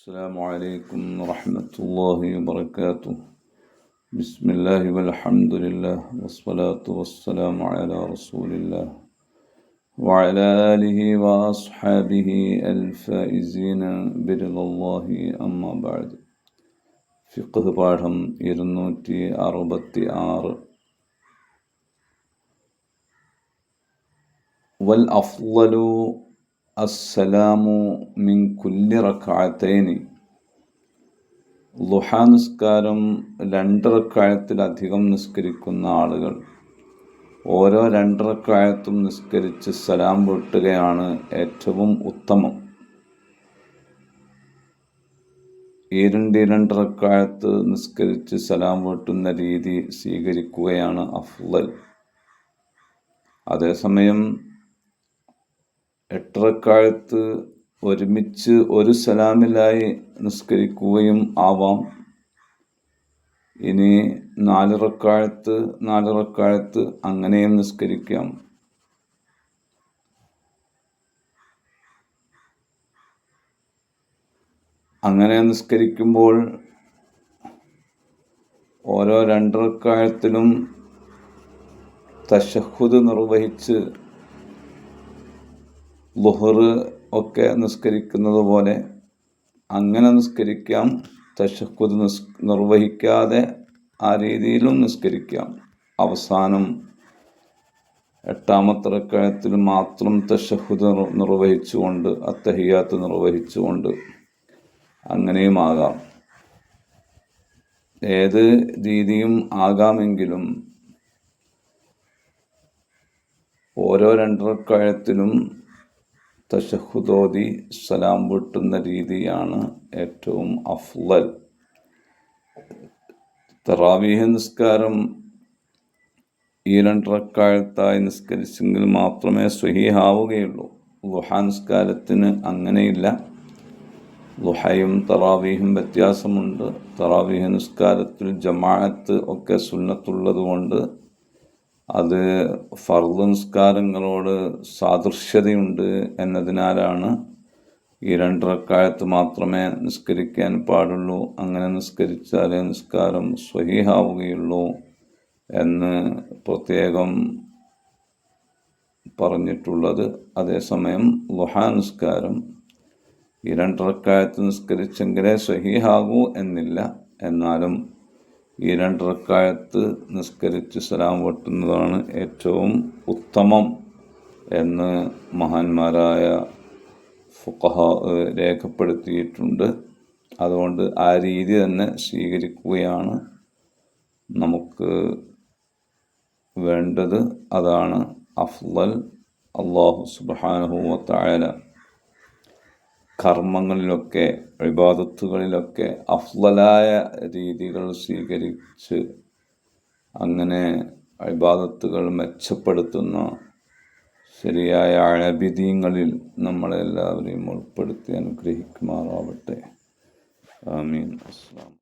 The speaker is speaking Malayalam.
السلام عليكم ورحمة الله وبركاته بسم الله والحمد لله والصلاة والسلام على رسول الله وعلى آله وأصحابه الفائزين برضا الله أما بعد فقه പാഠം ഇരുന്നൂറ്റി അറുപത്തി ആറ് والأفضل അസ്സലാമു മിൻ കുല്ലി റക്കായത്തേനി ലുഹ നിസ്കാരം രണ്ട് റക്കായത്തിലധികം നിസ്കരിക്കുന്ന ആളുകൾ. ഓരോ രണ്ട് റക്കായത്തും നിസ്കരിച്ച് സലാം വീട്ടുകയാണ് ഏറ്റവും ഉത്തമം. ഈ രണ്ട് രണ്ട് റക്കായത്ത് നിസ്കരിച്ച് സലാം വീട്ടുന്ന രീതി സ്വീകരിക്കുകയാണ് അഫ്ലൽ അതേസമയം എട്ടറക്കാലത്ത് ഒരുമിച്ച് ഒരു സലാമിലായി നിസ്കരിക്കുകയും ആവാം. ഇനി നാലിറക്കാലത്ത് നാലിറക്കാലത്ത് അങ്ങനെയും നിസ്കരിക്കാം. അങ്ങനെ നിസ്കരിക്കുമ്പോൾ ഓരോ രണ്ടറക്കാലത്തിലും തശഹുദ് നിർവഹിച്ച് ലുഹർ ഒക്കെ നിസ്കരിക്കുന്നത് പോലെ അങ്ങനെ നിസ്കരിക്കാം തശക്കുത് നിസ് നിർവഹിക്കാതെ ആ രീതിയിലും നിസ്കരിക്കാം. അവസാനം എട്ടാമത്തെ റക്കായത്തിൽ മാത്രം തശഹുദ് നിർവഹിച്ചുകൊണ്ട് അത്തഹിയാത്ത് നിർവഹിച്ചുകൊണ്ട് അങ്ങനെയും ആകാം. ഏത് രീതിയും ആകാമെങ്കിലും ഓരോ രണ്ടറക്കായത്തിലും തശഹുദോതി സലാം വെട്ടുന്ന രീതിയാണ് ഏറ്റവും അഫ്ലൽ. തറാവീഹ നിസ്കാരം ഈ രണ്ടറക്കാലത്തായി നിസ്കരിച്ചെങ്കിൽ മാത്രമേ സ്വഹീഹാവുകയുള്ളൂ. ലുഹാ നിസ്കാരത്തിന് അങ്ങനെയില്ല. ലുഹയും തറാവീഹും വ്യത്യാസമുണ്ട്. തറാവീഹ നിസ്കാരത്തിൽ ജമാഅത്ത് ഒക്കെ സുന്നത്തുള്ളത് കൊണ്ട് അത് ഫർദ് നിസ്കാരങ്ങളോട് സാദൃശ്യതയുണ്ട് എന്നതിനാലാണ് ഈ രണ്ടരക്കാലത്ത് മാത്രമേ നിസ്കരിക്കാൻ പാടുള്ളൂ. അങ്ങനെ നിസ്കരിച്ചാലേ നിസ്കാരം സ്വഹീഹാവുകയുള്ളൂ എന്ന് പ്രത്യേകം പറഞ്ഞിട്ടുള്ളത്. അതേസമയം ലുഹാ നിസ്കാരം ഈ രണ്ടരക്കാലത്ത് നിസ്കരിച്ചെങ്കിലേ സ്വഹീഹാകൂ എന്നില്ല. എന്നാലും ഈ രണ്ട് റക്കായത്ത് നിസ്കരിച്ച് സലാം വെട്ടുന്നതാണ് ഏറ്റവും ഉത്തമം എന്ന് മഹാന്മാരായ ഫുഖഹ രേഖപ്പെടുത്തിയിട്ടുണ്ട്. അതുകൊണ്ട് ആ രീതി തന്നെ സ്വീകരിക്കുകയാണ് നമുക്ക് വേണ്ടത്. അതാണ് അഫ്ലൽ അള്ളാഹു സുബാനുഹൂവത്തായ കർമ്മങ്ങളിലൊക്കെ വിവാദത്തുകളിലൊക്കെ അഫ്ലലായ രീതികൾ സ്വീകരിച്ച് അങ്ങനെ വിവാദത്തുകൾ മെച്ചപ്പെടുത്തുന്ന ശരിയായ അഴബിദീങ്ങളിൽ നമ്മളെല്ലാവരെയും ഉൾപ്പെടുത്തി അനുഗ്രഹിക്കുമാറാവട്ടെ. ആമീൻ. അസ്ലാം